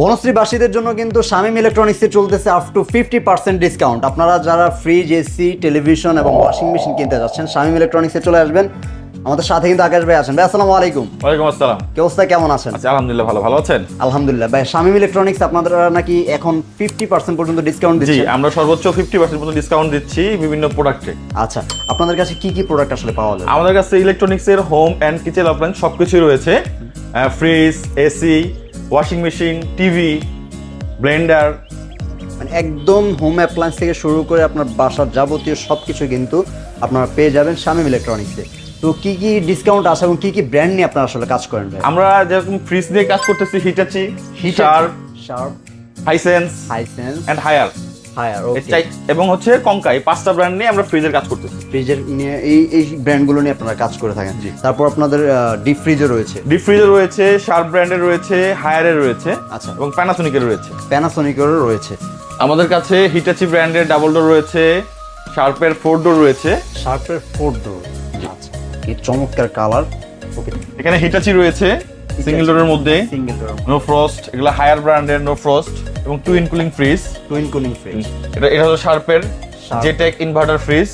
বনশ্রীবাসীদের জন্য কিন্তু শামীম ইলেকট্রনিক্সে চলতেছে up to fifty percent discount আপনারা যারা ফ্রিজ এসি টেলিভিশন এবং ওয়াশিং মেশিন কিনতে যাচ্ছেন শামীম ইলেকট্রনিক্সে চলে আসবেন। আমাদের সাথে কিন্তু আকাশ ভাই আছেন। ভাই আসসালামু আলাইকুম। ওয়ালাইকুম আসসালাম। কি অবস্থা? কেমন আছেন? আচ্ছা আলহামদুলিল্লাহ ভালো। ভালো আছেন? আলহামদুলিল্লাহ। ভাই শামীম ইলেকট্রনিক্স আপনাদের নাকি এখন ফিফটি পার্সেন্ট পর্যন্ত ডিসকাউন্ট জি আমরা সর্বোচ্চ ফিফটি পার্সেন্ট পর্যন্ত ডিসকাউন্ট দিচ্ছি বিভিন্ন প্রোডাক্টে আচ্ছা আপনাদের কাছে কি কি প্রোডাক্ট আসলে পাওয়া যায়? আমাদের কাছে ইলেকট্রনিক্সের হোম অ্যান্ড কিচেন অ্যাপ্লায়েন্স সবকিছুই রয়েছে। Fridge AC washing machine TV blender. মানে একদম হোম অ্যাপ্লায়েন্স থেকে শুরু করে আপনার বাসার যাবতীয় সব কিছু কিন্তু আপনারা পেয়ে যাবেন শামিম ইলেকট্রনিক্সে তো কী কী ডিসকাউন্ট আছে এবং কী কী ব্র্যান্ড নিয়ে আপনারা আসলে কাজ করেন ভাই? আমরা যেরকম ফ্রিজ নিয়ে কাজ করতেছি Hitachi heater Sharp Hisense Hisense and Haier okay এবং হচ্ছে কঙ্কা এই পাঁচটা ব্র্যান্ড নিয়ে আমরা ফ্রিজের কাজ করতেছি। ফ্রিজের নিয়ে এই এই ব্র্যান্ডগুলো নিয়ে আপনারা কাজ করে থাকেন। তারপর আপনাদের ডিপ ফ্রিজও রয়েছে। ডিপ ফ্রিজের রয়েছে শার্প ব্র্যান্ডের রয়েছে হায়ারের রয়েছে আচ্ছা। এবং প্যানাসোনিকের রয়েছে। প্যানাসোনিকেরও রয়েছে। আমাদের কাছে হিটাচি ব্র্যান্ডের ডাবল ডোর রয়েছে শার্পের ফোর ডোর রয়েছে। শার্পের ফোর ডোর আচ্ছা কি চমৎকার কালার ওকে এখানে হিটাচি রয়েছে সিঙ্গেল ডোরের মধ্যে সিঙ্গেল ডোর নো ফ্রস্ট এগুলো হায়ার ব্র্যান্ডের নো ফ্রস্ট এবং twin cooling fridge twin cooling fridge এটা এটা হলো শার্পের জেটেক ইনভার্টার ফ্রিজ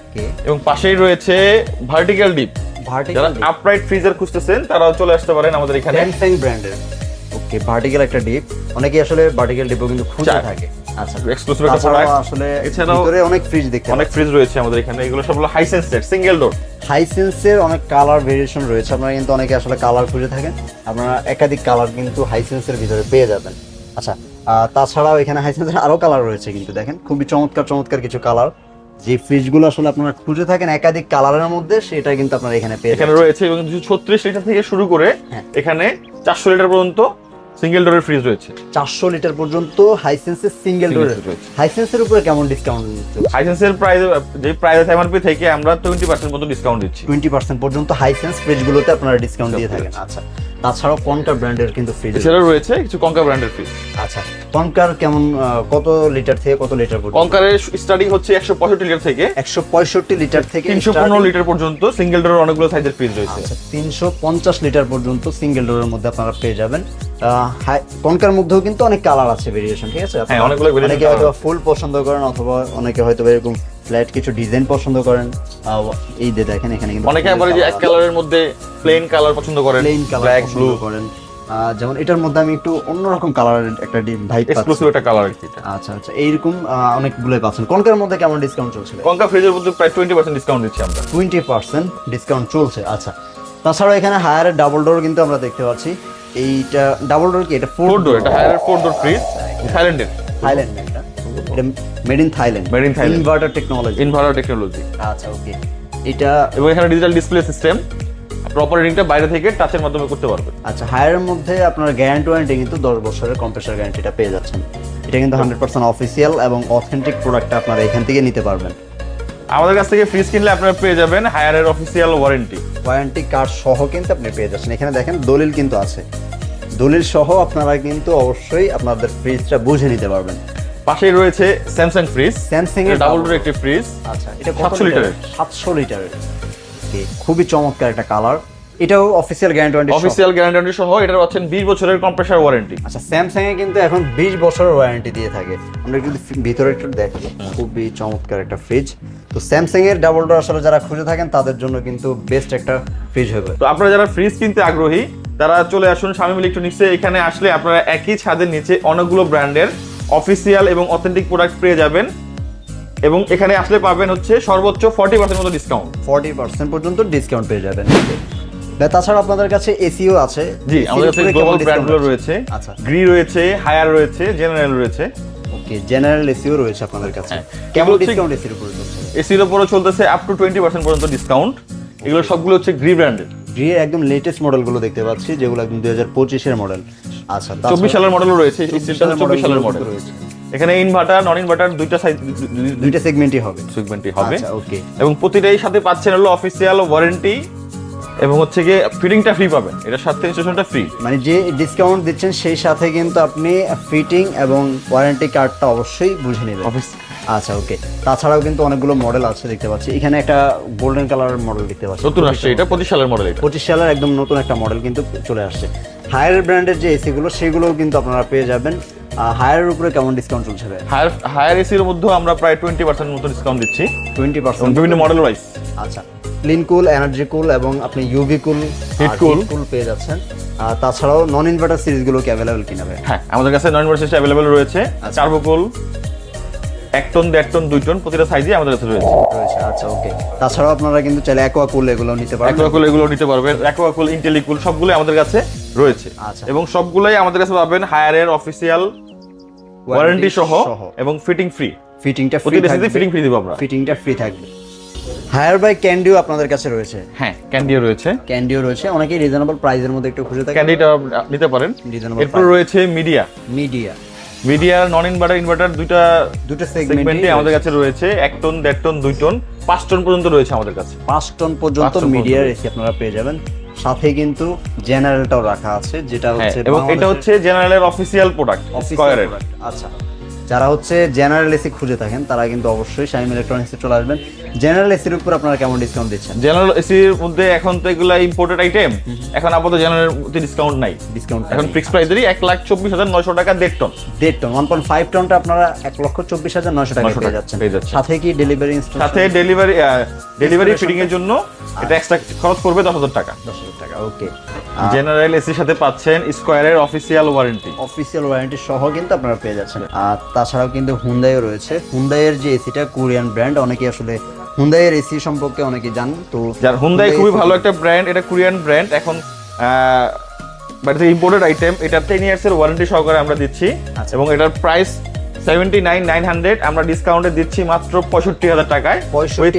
ওকে এবং পাশেই রয়েছে ভার্টিক্যাল ডিপ যারা আপরাইট ফ্রিজার খুঁজতেছেন তারাও চলে আসতে পারেন আমাদের এখানে। স্যামসাং ব্র্যান্ডের ওকে ভার্টিক্যাল একটা ডিপ অনেকেই আসলে ভার্টিক্যাল ডিপও কিন্তু খুঁজে থাকে। আচ্ছা এক্সক্লুসিভ একটা প্রোডাক্ট আসলে এছাড়াও ভিতরে অনেক ফ্রিজ দেখতে অনেক ফ্রিজ রয়েছে আমাদের এখানে। এগুলো সব হলো হাইসেন্স সেট সিঙ্গেল ডোর হাইসেন্সের অনেক কালার ভেরিয়েশন রয়েছে। আপনারা কিন্তু অনেকে আসলে কালার খুঁজে থাকেন। আপনারা একাধিক কালার কিন্তু হাইসেন্সের ভিতরে পেয়ে যাবেন। আচ্ছা তাছাড়াও এখানে হাইসেন্সের আরও কালার রয়েছে কিন্তু দেখেন। খুবই চমৎকার চমৎকার কিছু কালার যে ফ্রিজগুলো আসলে আপনারা খুঁজে থাকেন একাধিক কালারের মধ্যে সেটা কিন্তু আপনারা এখানে পেয়ে এখানে রয়েছে এবং দুশো ছত্রিশ লিটার থেকে শুরু করে হ্যাঁ। এখানে চারশো লিটার পর্যন্ত সিঙ্গেল ডোরের ফ্রিজ রয়েছে। চারশো লিটার পর্যন্ত হাইসেন্সের সিঙ্গেল ডোরের। হাইসেন্সের উপরে কেমন ডিসকাউন্ট হাইসেন্সের প্রাইস যে প্রাইস এমআরপি থেকে আমরা টোয়েন্টি পার্সেন্ট মতো ডিসকাউন্ট দিচ্ছি। টোয়েন্টি পার্সেন্ট পর্যন্ত হাইসেন্স ফ্রিজগুলোতে আপনারা ডিসকাউন্ট দিয়ে থাকেন। আচ্ছা। তাছাড়াও কনকার ব্র্যান্ডের কিন্তু ফ্রিজ এছাড়াও রয়েছে কিছু কঙ্কা ব্র্যান্ডের ফ্রিজ আচ্ছা কনকার কেমন কত লিটার থেকে কত লিটার পর্যন্ত? কঙ্কারের স্টার্টিং হচ্ছে একশো পঁয়ষট্টি লিটার থেকে। একশো পঁয়ষট্টি লিটার থেকে তিনশো পনেরো লিটার পর্যন্ত সিঙ্গেল ডোরের অনেকগুলো সাইজের ফ্রিজ রয়েছে। আচ্ছা তিনশো পঞ্চাশ লিটার পর্যন্ত সিঙ্গেল ডোরের মধ্যে আপনারা পেয়ে যাবেন। কনকার মধ্যেও কিন্তু অনেক কালার আছে ভেরিয়েশন ঠিক আছে? হ্যাঁ, অনেকগুলো variation অনেকে হয়তো ফুল পছন্দ করেন অথবা অনেকে হয়তো এরকম ফ্ল্যাট কিছু ডিজাইন পছন্দ করেন এই যে দেখেন এখানে কিন্তু অনেকে এই যে এক কালারের মধ্যে প্লেন কালার পছন্দ করেন প্লেন কালার ব্ল্যাক ব্লু করেন। যেমন এটার মধ্যে আমি একটু অন্যরকম কালারের একটা ভাইব এক্সক্লুসিভ একটা কালার এটা। আচ্ছা আচ্ছা এইরকম আহ, অনেকগুলো পাচ্ছেন। কনকার মধ্যে কেমন ডিসকাউন্ট চলছে কঙ্কা ফ্রিজের মধ্যে প্রায় টোয়েন্টি পার্সেন্ট ডিসকাউন্ট দিচ্ছি আমরা। টোয়েন্টি পার্সেন্ট ডিসকাউন্ট চলছে আচ্ছা। তাছাড়া এখানে হায়ারের ডাবল ডোর কিন্তু আমরা দেখতে পাচ্ছি। এইটা ডাবল ডোর কি? এটা ফোর ডোর এটা হায়ার ফোর ডোর ফ্রিজ থাইল্যান্ডের থাইল্যান্ড এটা এটা made in Thailand Made in Thailand. Inverter technology inverter technology আচ্ছা ওকে এটা এবং এখানে ডিজিটাল ডিসপ্লে সিস্টেম প্রপার রিডিংটা বাইরে থেকে টাচের মাধ্যমে করতে পারবেন। আচ্ছা হায়ারের মধ্যে আপনার গ্যারান্টি ওয়ারেন্টি কিন্তু দশ বছরের কম্প্রেসার গ্যারান্টিটা পেয়ে যাচ্ছেন। এটা কিন্তু হান্ড্রেড পার্সেন্ট অফিসিয়াল এবং অথেন্টিক প্রোডাক্টটা আপনারা এখান থেকে নিতে পারবেন। আমাদের কাছ থেকে ফ্রিজ কিনলে আপনারা পেয়ে যাবেন হায়ারের অফিসিয়াল ওয়ারেন্টি ওয়ারেন্টি কার্ড সহ কিন্তু আপনি পেয়ে যাচ্ছেন। এখানে দেখেন দলিল কিন্তু আছে। দলিল সহ আপনারা কিন্তু অবশ্যই আপনাদের ফ্রিজটা বুঝে নিতে পারবেন। পাশেই রয়েছে স্যামসাং ফ্রিজ স্যামসাং এর ডাবল ডোর একটি ফ্রিজ আচ্ছা এটা 700 লিটারের। সাতশো লিটারের। Okay, খুবই চমৎকার একটা কালার এটাও official guarantee warranty official guarantee সহ এটার পাচ্ছেন বিশ বছরের কম্প্রেসার ওয়ারেন্টি আচ্ছা স্যামসাং এ কিন্তু এখন বিশ বছরের ওয়ারেন্টি দিয়ে থাকে। আমরা যদি ভিতরে একটু দেখি। খুবই চমৎকার একটা ফ্রিজ তো স্যামসাং এর ডাবল ডোর আসলে যারা খুঁজে থাকেন তাদের জন্য কিন্তু বেস্ট একটা ফ্রিজ হবে। তো আপনারা যারা ফ্রিজ কিনতে আগ্রহী তারা চলে আসুন শামিম ইলেকট্রনিক্সে এখানে আসলে আপনারা একই ছাদের নিচে অনেকগুলো ব্র্যান্ডের অফিসিয়াল এবং অথেন্টিক প্রোডাক্ট পেয়ে যাবেন। এবং এখানে আসলে পাবেন হচ্ছে সর্বোচ্চ ফর্টি পার্সেন্ট মতো ডিসকাউন্ট ফর্টি পার্সেন্ট পর্যন্ত ডিসকাউন্ট পেয়ে যাবেন। তাছাড়া আপনাদের কাছে এসিও আছে। জি আমাদের কাছে উপরে গ্লোবাল ব্র্যান্ডগুলো রয়েছে। আচ্ছা। গ্রি রয়েছে হায়ার রয়েছে জেনারেল রয়েছে। ওকে জেনারেল এসিও রয়েছে আপনাদের কাছে। হ্যাঁ। কেমন ডিসকাউন্ট এসির উপরে চলছে? এসির উপরও চলতেছে আপ টু টোয়েন্টি পার্সেন্ট পর্যন্ত ডিসকাউন্ট এগুলো সবগুলো হচ্ছে গ্রি ব্র্যান্ডের গ্রিয়ে একদম লেটেস্ট মডেলগুলো দেখতে পাচ্ছি যেগুলো একদম দুই হাজার পঁচিশের মডেল আচ্ছা চব্বিশ সালের মডেলও রয়েছে 24 সিস্টেম সালের চব্বিশ সালের মডেল রয়েছে। এখানে ইনভার্টার নন ইনভার্টার দুইটা সাইজ দুইটা সেগমেন্টই হবে। সেগমেন্টই হবে। আচ্ছা ওকে এবং প্রতিটাই সাথে পাচ্ছেন হলো অফিসিয়াল ওয়ারেন্টি এবং হচ্ছে গিয়ে ফিটিংটা ফ্রি পাবেন। এটার সাথে ইনস্টলেশনটা ফ্রি মানে যে ডিসকাউন্ট দিচ্ছেন সেই সাথে কিন্তু আপনি ফিটিং এবং ওয়ারেন্টি কার্ডটা অবশ্যই বুঝে নেবেন। অফিস আচ্ছা ওকে তাছাড়াও কিন্তু অনেকগুলো মডেল আছে দেখতে পাচ্ছি। এখানে একটা গোল্ডেন কালার মডেল দেখতে পাচ্ছি। নতুন আসছে এটা পঁচিশ সালের মডেল এটা। পঁচিশ সালের একদম নতুন একটা মডেল কিন্তু চলে আসছে। হায়ার ব্র্যান্ডের যে এসিগুলো সেগুলোও কিন্তু আপনারা পেয়ে যাবেন। হায়ারের উপরে কেমন ডিসকাউন্ট চলছে হায়ার হায়ার এসির মধ্যেও আমরা প্রায় টোয়েন্টি পার্সেন্ট মতো ডিসকাউন্ট দিচ্ছি। টোয়েন্টি পার্সেন্ট বিভিন্ন মডেল ওয়াইজ আচ্ছা। ক্লিন কুল এনার্জি কুল এবং আপনি UV cool Heat cool। Cool পেয়ে যাচ্ছেন। আর তাছাড়াও নন ইনভার্টার সিরিজগুলো কি অ্যাভেলেবেল কিনা হ্যাঁ আমাদের কাছে নন ভার্সেস অ্যাভেলেবেল রয়েছে। আচ্ছা। চার্বোকোল এক টন দেড় টন দুই টন প্রতিটা সাইজে আমাদের কাছে রয়েছে। রয়েছে আচ্ছা ওকে তাছাড়াও আপনারা কিন্তু চাইলে অ্যাকোয়া কুল এগুলো নিতে পারেন অ্যাকোয়াকুল এগুলো নিতে পারবেন। অ্যাকোয়াকুল ইন্টেলিকুল সবগুলো আমাদের কাছে রয়েছে। আচ্ছা। এবং সবগুলোই আমাদের কাছে পাবেন হায়ারের অফিসিয়াল ওয়ারেন্টি সহ এবং ফিটিং ফ্রি ফিটিংটা ফ্রি থাকবে। ফিটিং ফ্রি দিব আমরা। ফিটিংটা ফ্রি থাকবে। হায়ার বাই ক্যান্ডিও আপনাদের কাছে রয়েছে। হ্যাঁ ক্যান্ডিও রয়েছে। ক্যান্ডিও রয়েছে। অনেকেই রিজনেবল প্রাইসের মধ্যে একটু খুঁজে থাকে ক্যান্ডিটা নিতে পারেন। রিজনেবল এরপর রয়েছে মিডিয়া মিডিয়া মিডিয়ার নন ইনভার্টার ইনভার্টার দুইটা দুটো সেগমেন্টে আমাদের কাছে রয়েছে। এক টন দেড় টন দুই টন পাঁচ টন পর্যন্ত রয়েছে আমাদের কাছে। পাঁচ টন পর্যন্ত মিডিয়ার এসি আপনারা পেয়ে যাবেন। সাথে কিন্তু জেনারেলটাও রাখা আছে যেটা হ্যাঁ হচ্ছে এবং এটা হচ্ছে জেনারেলের অফিসিয়াল প্রোডাক্ট স্কয়ারের আচ্ছা। যারা হচ্ছে জেনারেল এসি খুঁজে থাকেন তারা কিন্তু অবশ্যই শাইম ইলেকট্রনিক্সে চলে আসবেন। জেনারেল এসির উপর আপনারা কেমন ডিসকাউন্ট দিচ্ছেন? জেনারেল এসির মধ্যে এখন তো এগুলা ইম্পোর্টেড আইটেম এখন আপাতত জেনারেল মধ্যে ডিসকাউন্ট নাই। ডিসকাউন্ট এখন ফিক্স প্রাইসেরই এক লাখ চব্বিশ হাজার নয়শো টাকা দেড় টন দেড় টন ওয়ান পয়েন্ট ফাইভ টনটা আপনারা এক লক্ষ চব্বিশ হাজার নয়শো টাকা 900 পেয়ে যাচ্ছেন। সাথে কি ডেলিভারি সাথে ডেলিভারি ডেলিভারি ফিটিং এর জন্য এটা এক্সট্রা খরচ পড়বে দশ হাজার টাকা। দশ হাজার টাকা ওকে জেনারেল এসির সাথে পাচ্ছেন স্কোয়ারের অফিসিয়াল ওয়ারেন্টি অফিসিয়াল ওয়ারেন্টি সহ কিন্তু আপনারা পেয়ে যাচ্ছেন। আর তাছাড়াও কিন্তু হুন্দাইও রয়েছে। হুন্দাইয়ের যে এসিটা কোরিয়ান ব্র্যান্ড অনেকে আসলে হুন্দাইয়ের এসি সম্পর্কে অনেকে জান তো যার হুন্দাই খুবই ভালো একটা ব্র্যান্ড এটা কোরিয়ান ব্র্যান্ড এখন বাট ইম্পোর্টেড আইটেম এটা টেন ইয়ার্স এর ওয়ারেন্টি সহকারে আমরা দিচ্ছি। আচ্ছা। এবং এটার price seventy nine nine hundred আমরা ডিসকাউন্টে দিচ্ছি মাত্র পঁয়ষট্টি হাজার টাকায় উইথ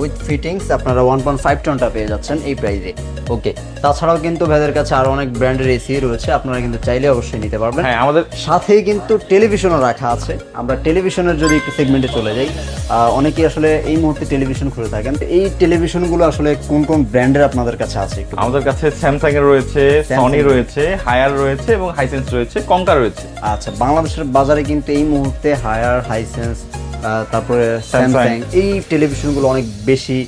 উইথ ফিটিংস আপনারা ওয়ান পয়েন্ট ফাইভ টনটা পেয়ে যাচ্ছেন এই প্রাইসে ওকে তাছাড়াও কিন্তু ভাইদের কাছে আরও অনেক ব্র্যান্ডের এসি রয়েছে আপনারা কিন্তু চাইলে অবশ্যই নিতে পারবেন। হ্যাঁ আমাদের সাথেই কিন্তু টেলিভিশনও রাখা আছে। আমরা টেলিভিশনের যদি একটু সেগমেন্টে চলে যাই অনেকেই আসলে এই মুহূর্তে টেলিভিশন খুলে থাকেন। এই টেলিভিশনগুলো আসলে কোন কোন ব্র্যান্ডের আপনাদের কাছে আছে আমাদের কাছে স্যামসাং এর রয়েছে সনি রয়েছে হায়ার রয়েছে এবং হাইসেন্স রয়েছে কঙ্কা রয়েছে। আচ্ছা বাংলাদেশের বাজারে কিন্তু এই মুহূর্তে হায়ার হাইসেন্স তারপরে স্যামসাং এই টেলিভিশনগুলো অনেক বেশি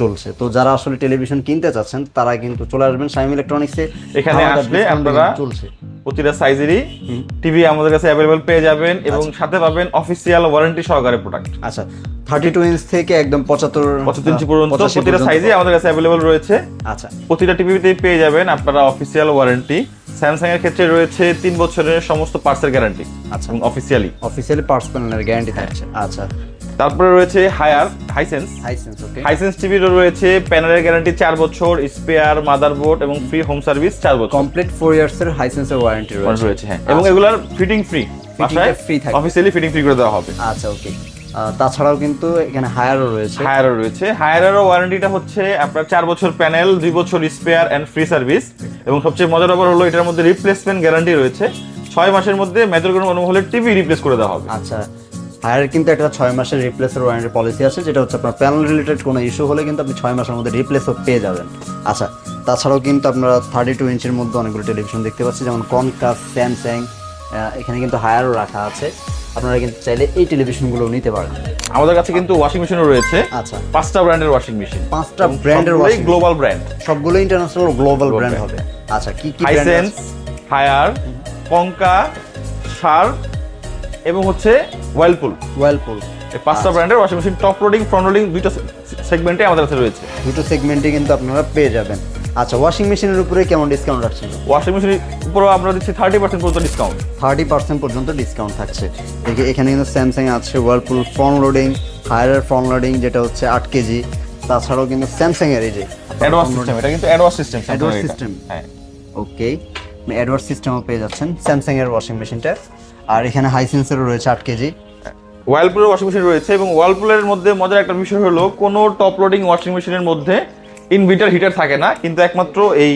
চলছে। তো যারা আসলে টেলিভিশন কিনতে চাচ্ছেন তারা কিন্তু চলে আসবেন সাইম ইলেকট্রনিক্সে এখানে আসলে আপনারা চলছে। প্রতিটা সাইজেরই টিভি আমাদের কাছে অ্যাভেলেবল পেয়ে যাবেন এবং সাথে পাবেন অফিসিয়াল ওয়ারেন্টি সহকারে প্রোডাক্ট আচ্ছা থার্টি টু ইঞ্চ থেকে একদম পঁচাত্তর পঁচাত্তর ইঞ্চি পর্যন্ত 85 প্রতিটা সাইজে আমাদের কাছে অ্যাভেলেবল রয়েছে। আচ্ছা। প্রতিটা টিভিতেই পেয়ে যাবেন আপনারা অফিসিয়াল ওয়ারেন্টি স্যামসাং এর ক্ষেত্রে রয়েছে তিন বছরের সমস্ত পার্সের গ্যারান্টি আচ্ছা। এবং অফিসিয়ালি অফিসিয়ালি পার্স প্যানেলের গ্যারান্টি থাকছে। আচ্ছা। তারপরে রয়েছে Haier Hisense Hisense okay Hisense টিভিরও রয়েছে প্যানেলের গ্যারান্টি চার বছর স্পেয়ার মাদারবোর্ড এবং ফ্রি হোম সার্ভিস চার বছর। কমপ্লিট ফোর ইয়ার্স এর হাইসেন্সের ওয়ারেন্টি রয়েছে। রয়েছে হ্যাঁ। এবং এগুলার ফিটিং ফ্রি বাসায় free থাকবে। অফিসিয়ালি ফিটিং ফ্রি করে দেওয়া হবে। আচ্ছা ওকে তাছাড়াও কিন্তু এখানে হায়ারও রয়েছে। হায়ারও রয়েছে। হায়ারেরও ওয়ারেন্টিটা হচ্ছে আপনার চার বছর প্যানেল দুই বছর স্পেয়ার অ্যান্ড ফ্রি সার্ভিস এবং সবচেয়ে মজার ব্যাপার হলো এটার মধ্যে রিপ্লেসমেন্ট গ্যারান্টি রয়েছে। ছয় মাসের মধ্যে মেজর কোনো মনে হলে টিভি রিপ্লেস করে দেওয়া হবে। আচ্ছা হায়ার কিন্তু একটা ছয় মাসের রিপ্লেসের ওয়ারেন্টি পলিসি আছে যেটা হচ্ছে আপনার প্যানেল রিলেটেড কোনো ইস্যু হলে কিন্তু আপনি ছয় মাসের মধ্যে রিপ্লেসও পেয়ে যাবেন। আচ্ছা তাছাড়াও কিন্তু আপনারা থার্টি টু ইঞ্চের মধ্যে অনেকগুলো টেলিভিশন দেখতে পাচ্ছি যেমন কনকাস স্যামসাং এখানে কিন্তু হায়ারও রাখা আছে। আপনারা কিন্তু চাইলে এই টেলিভিশনগুলো নিতে পারেন আমাদের কাছে কিন্তু ওয়াশিং মেশিনও রয়েছে। আচ্ছা। পাঁচটা ব্র্যান্ডের ওয়াশিং মেশিন পাঁচটা ব্র্যান্ডের ওয়াশিং গ্লোবাল ব্র্যান্ড সবগুলো ইন্টারন্যাশনাল গ্লোবাল ব্র্যান্ড হবে। আচ্ছা কি কি হাইসেন্স হায়ার পঙ্কা শার্প এবং হচ্ছে ওয়েলপুল ওয়ার্লপুল এই পাঁচটা ব্র্যান্ডের washing machine top loading front loading দুইটা সেগমেন্টে আমাদের কাছে রয়েছে। দুটো সেগমেন্টে কিন্তু আপনারা পেয়ে যাবেন। আচ্ছা ওয়াশিং মেশিনের উপরে কেমন ডিসকাউন্ট রাখছেন? ওয়াশিং মেশিনের উপরেও আমরা দিচ্ছি থার্টি পার্সেন্ট পর্যন্ত ডিসকাউন্ট থার্টি পার্সেন্ট পর্যন্ত ডিসকাউন্ট থাকছে। দেখি এখানে কিন্তু স্যামসাং আছে ওয়ার্লপুল ফ্রন্ট লোডিং হায়ারের ফ্রন্ট লোডিং যেটা হচ্ছে আট কেজি। তাছাড়াও কিন্তু স্যামসাং এর এই যে অ্যাডভান্স সিস্টেম এটা কিন্তু অ্যাডভান্স সিস্টেম Advanced সিস্টেম হ্যাঁ। ওকে অ্যাডভার্স সিস্টেমও পেয়ে যাচ্ছেন স্যামসাং এর ওয়াশিং মেশিনটা আর এখানে হাইসেন্সেরও রয়েছে আট কেজি। ওয়ার্লপুলের ওয়াশিং মেশিন রয়েছে এবং ওয়ার্লপুলের মধ্যে মজার একটা বিষয় হলো কোনো টপ লোডিং ওয়াশিং মেশিনের মধ্যে ইনভিটার হিটার থাকে না কিন্তু একমাত্র এই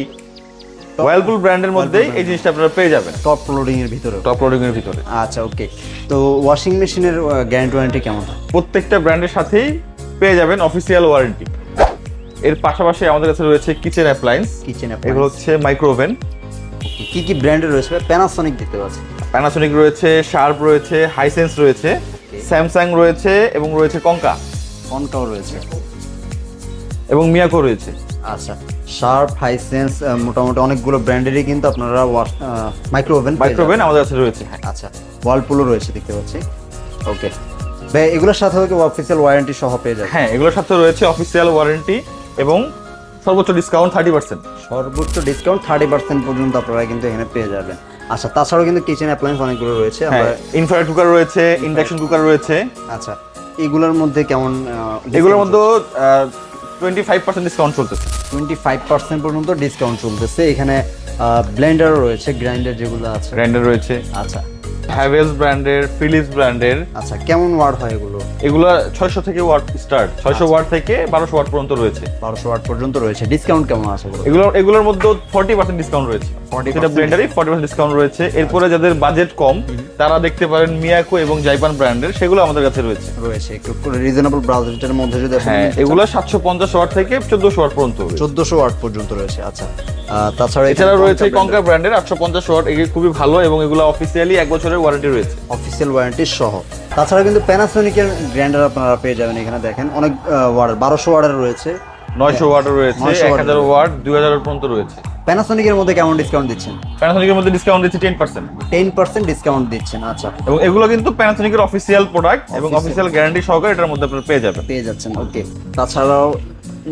ওয়ার্লপুল ব্র্যান্ডের মধ্যেই এই জিনিসটা আপনারা পেয়ে যাবেন। টপ লোডিং এর ভিতরে টপ লোডিং এর ভিতরে। আচ্ছা ওকে তো ওয়াশিং মেশিনের গ্যারান্টি ওয়ারেন্টি কেমন? প্রত্যেকটা ব্র্যান্ডের সাথেই পেয়ে যাবেন অফিসিয়াল ওয়ারেন্টি এর পাশাপাশি আমাদের কাছে রয়েছে কিচেন অ্যাপ্লায়েন্স কিচেন এগুলো হচ্ছে মাইক্রো ওভেন কি কি ব্র্যান্ডের রয়েছে? প্যানাসোনিক দেখতে পাচ্ছি। প্যানাসোনিক রয়েছে শার্প রয়েছে হাইসেন্স রয়েছে স্যামসাং রয়েছে এবং রয়েছে কঙ্কা কনকাও রয়েছে। এবং মিয়াকো রয়েছে। আচ্ছা শার্প হাইসেন্স মোটামুটি অনেকগুলো ব্র্যান্ডেরই কিন্তু আপনারা মাইক্রো ওভেন মাইক্রোওভেন আমাদের কাছে রয়েছে হ্যাঁ। আচ্ছা ওয়ালপুলও রয়েছে দেখতে পাচ্ছি। ওকে ভাই এগুলোর সাথে কি অফিসিয়াল ওয়ারেন্টি সহ পেয়ে যাবে হ্যাঁ এগুলোর সাথে রয়েছে অফিসিয়াল ওয়ারেন্টি এবং সর্বোচ্চ ডিসকাউন্ট থার্টি পার্সেন্ট সর্বোচ্চ ডিসকাউন্ট থার্টি পার্সেন্ট পর্যন্ত আপনারা কিন্তু এখানে পেয়ে যাবেন। আচ্ছা তাছাড়াও কিন্তু কিচেন অ্যাপ্লায়েন্স অনেকগুলো রয়েছে। হ্যাঁ ইনফ্রারেড কুকার রয়েছে ইন্ডাকশন কুকার রয়েছে। আচ্ছা এগুলোর মধ্যে কেমন এগুলোর মধ্যে টোয়েন্টি ফাইভ পার্সেন্ট ডিসকাউন্ট চলতেছে। টোয়েন্টি ফাইভ পার্সেন্ট পর্যন্ত ডিসকাউন্ট চলতেছে। এখানে ব্লেন্ডারও রয়েছে গ্রাইন্ডার যেগুলো আছে। গ্রাইন্ডার রয়েছে। আচ্ছা। হ্যাভেলস ব্র্যান্ডের ফিলিপস ব্র্যান্ডের আচ্ছা কেমন ওয়ার্ড হয় এগুলো? এগুলো ছয়শো থেকে ওয়াট স্টার্ট ছয়শো ওয়াট থেকে বারোশো ওয়াট পর্যন্ত রয়েছে। বারোশো ওয়াট পর্যন্ত রয়েছে। ডিসকাউন্ট কেমন আছে এগুলো এগুলো এগুলোর মধ্যে ফর্টি পার্সেন্ট ডিসকাউন্ট রয়েছে। 40% সেটা ফর্টি পার্সেন্ট ডিসকাউন্ট রয়েছে। এরপরে যাদের বাজেট কম তারা দেখতে পারেন মিয়াকো এবং জাইপান ব্র্যান্ডের সেগুলো আমাদের কাছে রয়েছে। রয়েছে। একটু রিজনেবল বাজেটের মধ্যে যদি হ্যাঁ এগুলো সাতশো পঞ্চাশ ওয়াট থেকে চোদ্দশো ওয়াট পর্যন্ত রয়েছে। চোদ্দশো ওয়াট পর্যন্ত রয়েছে। আচ্ছা। তাছাড়া এছাড়া রয়েছে কঙ্কা ব্র্যান্ডের আটশো পঞ্চাশ ওয়াট এগুলো খুবই ভালো এবং এগুলো অফিসিয়ালি এক বছরের ওয়ারেন্টি রয়েছে। অফিসিয়াল ওয়ারেন্টি সহ। তাছাড়া কিন্তু প্যানাসোনিকের গ্র্যান্ডার আপনারা পেয়ে যাবেন এখানে দেখেন। অনেক ওয়ার্ডার বারোশো ওয়ার্ডের রয়েছে। নয়শো ওয়াটও রয়েছে এক হাজার ওয়াট দুই হাজার পর্যন্ত রয়েছে। প্যানাসোনিকের মধ্যে কেমন ডিসকাউন্ট দিচ্ছেন? প্যানাসোনিকের মধ্যে ডিসকাউন্ট দিচ্ছে ten percent ten percent discount দিচ্ছেন আচ্ছা। এবং এগুলো কিন্তু প্যানাসোনিকের অফিসিয়াল প্রোডাক্ট এবং অফিসিয়াল গ্যারান্টি সহকারে এটার মধ্যে আপনারা পেয়ে যাবেন। পেয়ে যাচ্ছেন ওকে তাছাড়াও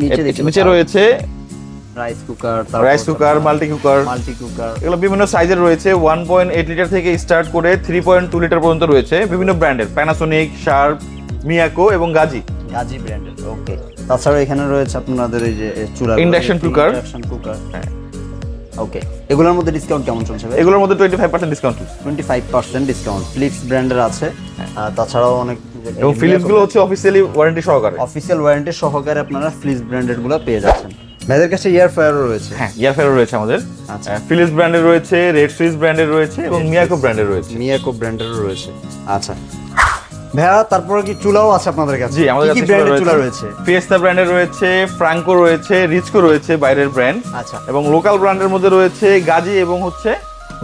নিচে নিচে রয়েছে rice cooker rice cooker multi cooker multi cooker এগুলো বিভিন্ন সাইজের রয়েছে। ওয়ান পয়েন্ট এইট লিটার থেকে স্টার্ট করে থ্রি পয়েন্ট টু লিটার পর্যন্ত রয়েছে। বিভিন্ন ব্র্যান্ডের প্যানাসোনিক শার্প মিয়াকো এবং গাজি গাজি ব্র্যান্ডের ওকে তাছাড়া এখানে রয়েছে আপনাদের এই যে চুলা Induction cooker। ইন্ডাকশন কুকার হ্যাঁ। ওকে এগুলোর মধ্যে ডিসকাউন্ট কেমন চলছে এগুলোর মধ্যে twenty five percent discount twenty five percent discount Philips ব্র্যান্ডের আছে। আর তাছাড়াও অনেক এবং ফিলিপসগুলো হচ্ছে অফিসিয়ালি ওয়ারেন্টি সহকারে। অফিসিয়াল ওয়ারেন্টি সহকারে আপনারা ফিলিপস ব্র্যান্ডেরগুলো পেয়ে যাচ্ছেন। ভাইদের কাছে ইয়ার ফায়ারও রয়েছে। হ্যাঁ ইয়ারফেয়ারও রয়েছে আমাদের। আচ্ছা। ফিলিপস ব্র্যান্ডের রয়েছে রেড সুইস ব্র্যান্ডের রয়েছে এবং মিয়াকো ব্র্যান্ডের রয়েছে। মিয়াকো ব্র্যান্ডেরও রয়েছে। আচ্ছা। ভাইয়া তারপরে কি চুলাও আছে আপনাদের কাছে? জি আমাদের কাছে ব্র্যান্ডের চুলা রয়েছে? ফিয়েস্তা ব্র্যান্ডের রয়েছে ফ্রাঙ্কো রয়েছে রিচকো রয়েছে বাইরের ব্র্যান্ড আচ্ছা। এবং লোকাল ব্র্যান্ডের মধ্যে রয়েছে গাজি এবং হচ্ছে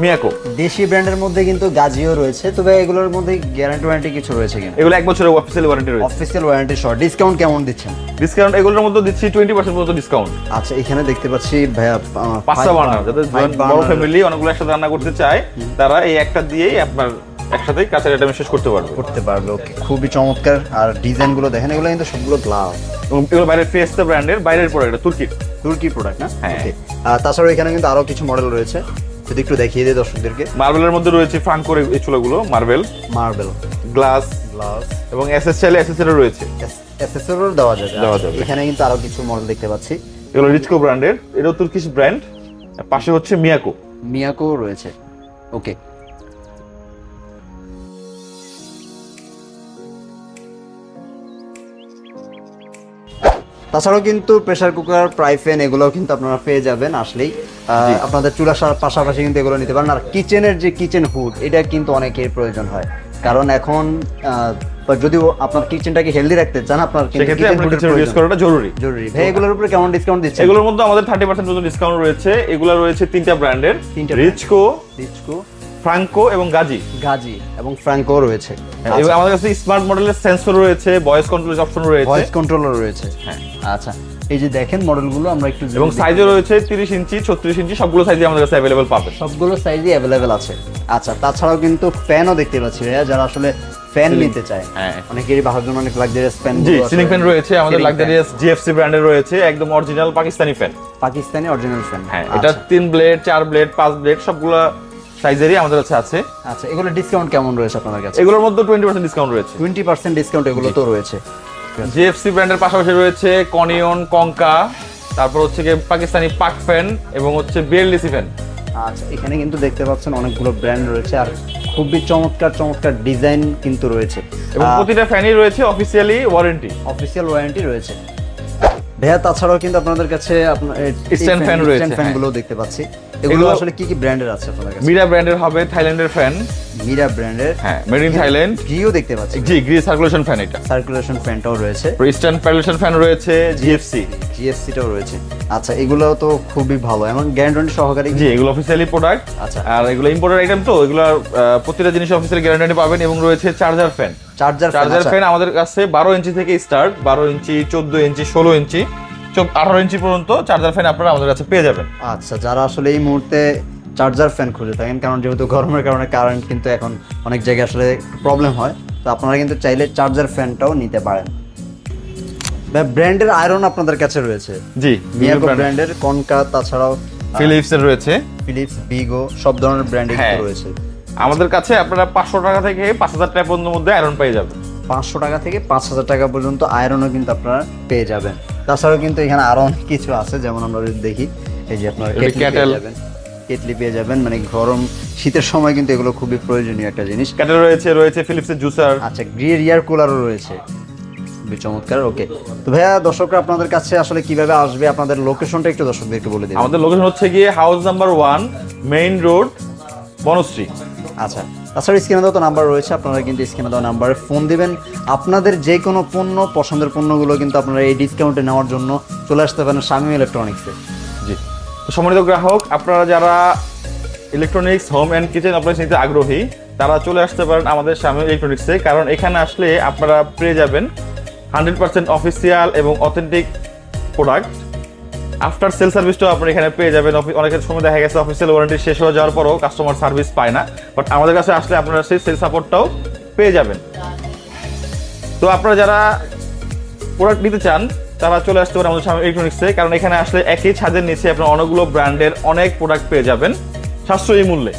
মিয়াকো। দেশি ব্র্যান্ডের মধ্যে কিন্তু গাজিও রয়েছে তবে এগুলোর মধ্যে গ্যারান্টি ওয়ারেন্টি কিছু রয়েছে কিনা? এগুলো এক বছরের অফিসিয়াল ওয়ারেন্টি রয়েছে। অফিসিয়াল ওয়ারেন্টি সহ ডিসকাউন্ট কেমন দিচ্ছেন? ডিসকাউন্ট এগুলোর মধ্যে দিচ্ছি টোয়েন্টি পার্সেন্ট পর্যন্ত ডিসকাউন্ট আচ্ছা এখানে দেখতে পাচ্ছি ভাইয়া পাঁচটা বার্নার যাদের বড় ফ্যামিলি অনেকগুলো একসাথে রান্না করতে চায় তারা এই একটা দিয়েই আপনার একসাথে কাছের আইটেম শেষ করতে পারবে। করতে পারবে ওকে খুবই চমৎকার। আর ডিজাইনগুলো দেখেন এগুলো কিন্তু সবগুলো গ্লাস এবং এগুলো বাইরের ফিয়েস্তা ব্র্যান্ডের বাইরের প্রোডাক্ট তুর্কির তুর্কি। প্রোডাক্ট না? হ্যাঁ। তাছাড়া এখানে কিন্তু আরও কিছু মডেল রয়েছে। যদি একটু দেখিয়ে দিই দর্শকদেরকে। মার্বেলের মধ্যে রয়েছে ফ্রাঙ্ক করে এই চুলাগুলো মার্বেল। মার্বেল। গ্লাস। গ্লাস। এবং এসএস চাইলে এসএসএরও রয়েছে এসএসএরও দেওয়া যাবে। দেওয়া যাবে। এখানে কিন্তু আরও কিছু মডেল দেখতে পাচ্ছি। এগুলো রিচকো ব্র্যান্ডের এটাও তুর্কিশ ব্র্যান্ড পাশে হচ্ছে মিয়াকো মিয়াকো রয়েছে। ওকে তাছাড়াও কিন্তু প্রেসার কুকার ফ্রাই প্যান এগুলোও কিন্তু আপনারা পেয়ে যাবেন আসলেই। আপনাদের চুলার সা- পাশাপাশি কিন্তু এগুলো নিতে পারেন। আর কিচেনের যে কিচেন হুড এটা কিন্তু অনেকের প্রয়োজন হয়। কারণ এখন আহ, যদিও আপনার কিচেনটাকে হেলদি রাখতে চান আপনার ইউজ করাটা জরুরি। জরুরি। ভাই এগুলোর উপরে কেমন ডিসকাউন্ট দিচ্ছে এগুলোর মধ্যে আমাদের থার্টি পার্সেন্ট পর্যন্ত ডিসকাউন্ট রয়েছে। এগুলো রয়েছে তিনটা ব্র্যান্ডের তিনটা রিচকো ডিসকো ফ্রাঙ্কো এবং গাজি গাজি এবং রয়েছে। এবং আমাদের কাছে স্মার্ট মডেলের সেন্সর রয়েছে ভয়েস কন্ট্রোল অপশন রয়েছে। ভয়েস কন্ট্রোলার রয়েছে। হ্যাঁ। আচ্ছা এই যে দেখেন মডেলগুলো আমরা একটু এবং সাইজও রয়েছে তিরিশ ইঞ্চি ছত্রিশ ইঞ্চি সবগুলো সাইজে আমাদের কাছে অ্যাভেলেবল পাবেন। সবগুলো অ্যাভেলেবেল আছে। আচ্ছা তাছাড়াও কিন্তু ফ্যানও দেখতে পাচ্ছি ভাইয়া যারা আসলে ফ্যান নিতে চায়। হ্যাঁ। অনেকেরই অনেক লাক্সারিয়াস ফ্যান জি সিলিং ফ্যান রয়েছে আমাদের লাক্সারিয়াস জিএফসি ব্র্যান্ডের রয়েছে একদম original Pakistani fan Pakistani original fan হ্যাঁ এটা তিন ব্লেড চার ব্লেড পাঁচ ব্লেড সবগুলো সাইজেরই আমাদের কাছে আছে। আচ্ছা এগুলো ডিসকাউন্ট কেমন রয়েছে আপনাদের কাছে? এগুলোর মধ্যে টোয়েন্টি পার্সেন্ট ডিসকাউন্ট রয়েছে। টোয়েন্টি পার্সেন্ট ডিসকাউন্ট এগুলো তো রয়েছে। জিএফসি ব্র্যান্ডের পাশাপাশি রয়েছে কনিয়ন কঙ্কা তারপর হচ্ছে গিয়ে পাকিস্তানি পাক ফ্যান এবং হচ্ছে বিএলডিসি ফ্যান। আচ্ছা এখানে কিন্তু দেখতে পাচ্ছেন অনেকগুলো ব্র্যান্ড রয়েছে আর খুবই চমৎকার চমৎকার ডিজাইন কিন্তু রয়েছে। এবং প্রতিটা ফ্যানই রয়েছে অফিসিয়ালি ওয়ারেন্টি অফিসিয়াল ওয়ারেন্টি রয়েছে। ভাইয়া তাছাড়াও কিন্তু আপনাদের কাছে আপনার Stand fan রয়েছে, ফ্যান হ্যাঁ। দেখতে পাচ্ছি। এগুলো আসলে কি কি ব্র্যান্ডের আছে আপনাদের কাছে? মিরা ব্র্যান্ডের হবে থাইল্যান্ডের ফ্যান মিরা ব্র্যান্ডের হ্যাঁ মেড ইন থাইল্যান্ড জিও দেখতে পাচ্ছি। জি গ্রি সার্কুলেশন ফ্যান এটা। সার্কুলেশন ফ্যানটাও রয়েছে। ইস্টার্ন প্যালেশন ফ্যান রয়েছে জিএফসি জিএফসিটাও রয়েছে। আচ্ছা এগুলো তো খুবই ভালো। এবং গ্যারান্টি সহকারে জি এগুলো অফিসিয়ালি প্রোডাক্ট আচ্ছা। আর এগুলো ইম্পোর্টেড আইটেম তো এগুলো প্রতিটা জিনিস অফিসিয়ালি গ্যারান্টি পাবেন এবং রয়েছে charger fan charger charger fan আমাদের কাছে বারো ইঞ্চি থেকে স্টার্ট বারো ইঞ্চি চোদ্দ ইঞ্চি ষোলো ইঞ্চি আঠারো ইঞ্চি পর্যন্ত চার্জার ফ্যান আপনারা আমাদের কাছে পেয়ে যাবেন। আচ্ছা যারা আসলে এই মুহূর্তে চার্জার ফ্যান খুঁজে থাকেন কারণ যেহেতু গরমের কারণে কারেন্ট কিন্তু এখন অনেক জায়গায় আসলে প্রবলেম হয় তো আপনারা কিন্তু চাইলে চার্জার ফ্যানটাও নিতে পারেন। ব্র্যান্ডের আয়রন আপনাদের কাছে রয়েছে? জি মিয়াকো ব্র্যান্ডের কনকা তাছাড়াও ফিলিপস এর রয়েছে। ফিলিপস বিগো সব ধরনের ব্র্যান্ডে হ্যাঁ। রয়েছে। আমাদের কাছে আপনারা পাঁচশো টাকা থেকে পাঁচ হাজার টাকা পর্যন্ত মধ্যে আয়রন পেয়ে যাবেন। পাঁচশো টাকা থেকে পাঁচ হাজার টাকা পর্যন্ত আয়রনও কিন্তু আপনারা পেয়ে যাবেন। তাছাড়াও কিন্তু এখানে আরও অনেক কিছু আছে যেমন আমরা যদি দেখি এই যে আপনার কেটলি পেয়ে যাবেন। কেটলি পেয়ে যাবেন মানে গরম শীতের সময় কিন্তু এগুলো খুবই প্রয়োজনীয় একটা জিনিস। ক্যাটেল রয়েছে রয়েছে ফিলিপসের জুসার আচ্ছা গ্রিয়ার ইয়ার কুলারও রয়েছে। খুবই চমৎকার ওকে তো ভাইয়া দর্শকরা আপনাদের কাছে আসলে কীভাবে আসবে? আপনাদের লোকেশনটা একটু দর্শকদের একটু বলে দিন আমাদের লোকেশন হচ্ছে গিয়ে house number one main road Banasree. আচ্ছা তাছাড়া স্ক্রিনে দেওয়া তো নাম্বার রয়েছে, আপনারা কিন্তু স্ক্রিনে দেওয়া নাম্বারে ফোন দিবেন। আপনাদের যে কোনো পণ্য, পছন্দের পণ্যগুলো কিন্তু আপনারা এই ডিসকাউন্টে নেওয়ার জন্য চলে আসতে পারেন স্বামী ইলেকট্রনিক্সে জি। সম্মানিত গ্রাহক, আপনারা যারা electronics home and kitchen operation নিতে আগ্রহী, তারা চলে আসতে পারেন আমাদের স্বামী ইলেকট্রনিক্সে কারণ এখানে আসলে আপনারা পেয়ে যাবেন হান্ড্রেড পার্সেন্ট অফিসিয়াল এবং অথেন্টিক প্রোডাক্ট আফটার সেল সার্ভিসটাও আপনি এখানে পেয়ে যাবেন। অনেক অনেকের সময় দেখা গেছে অফিসিয়াল ওয়ারেন্টি শেষ হয়ে যাওয়ার পরও কাস্টমার সার্ভিস পায় না। বাট আমাদের কাছে আসলে আপনারা সেই সেল সাপোর্টটাও পেয়ে যাবেন। তো আপনারা যারা প্রোডাক্ট নিতে চান, তারা চলে আসতে পারেন আমাদের সামনে ইলেকট্রনিক্সে কারণ এখানে আসলে একই ছাদের নিচে আপনার অনেকগুলো ব্র্যান্ডের অনেক প্রোডাক্ট পেয়ে যাবেন, সাশ্রয়ী মূল্যে।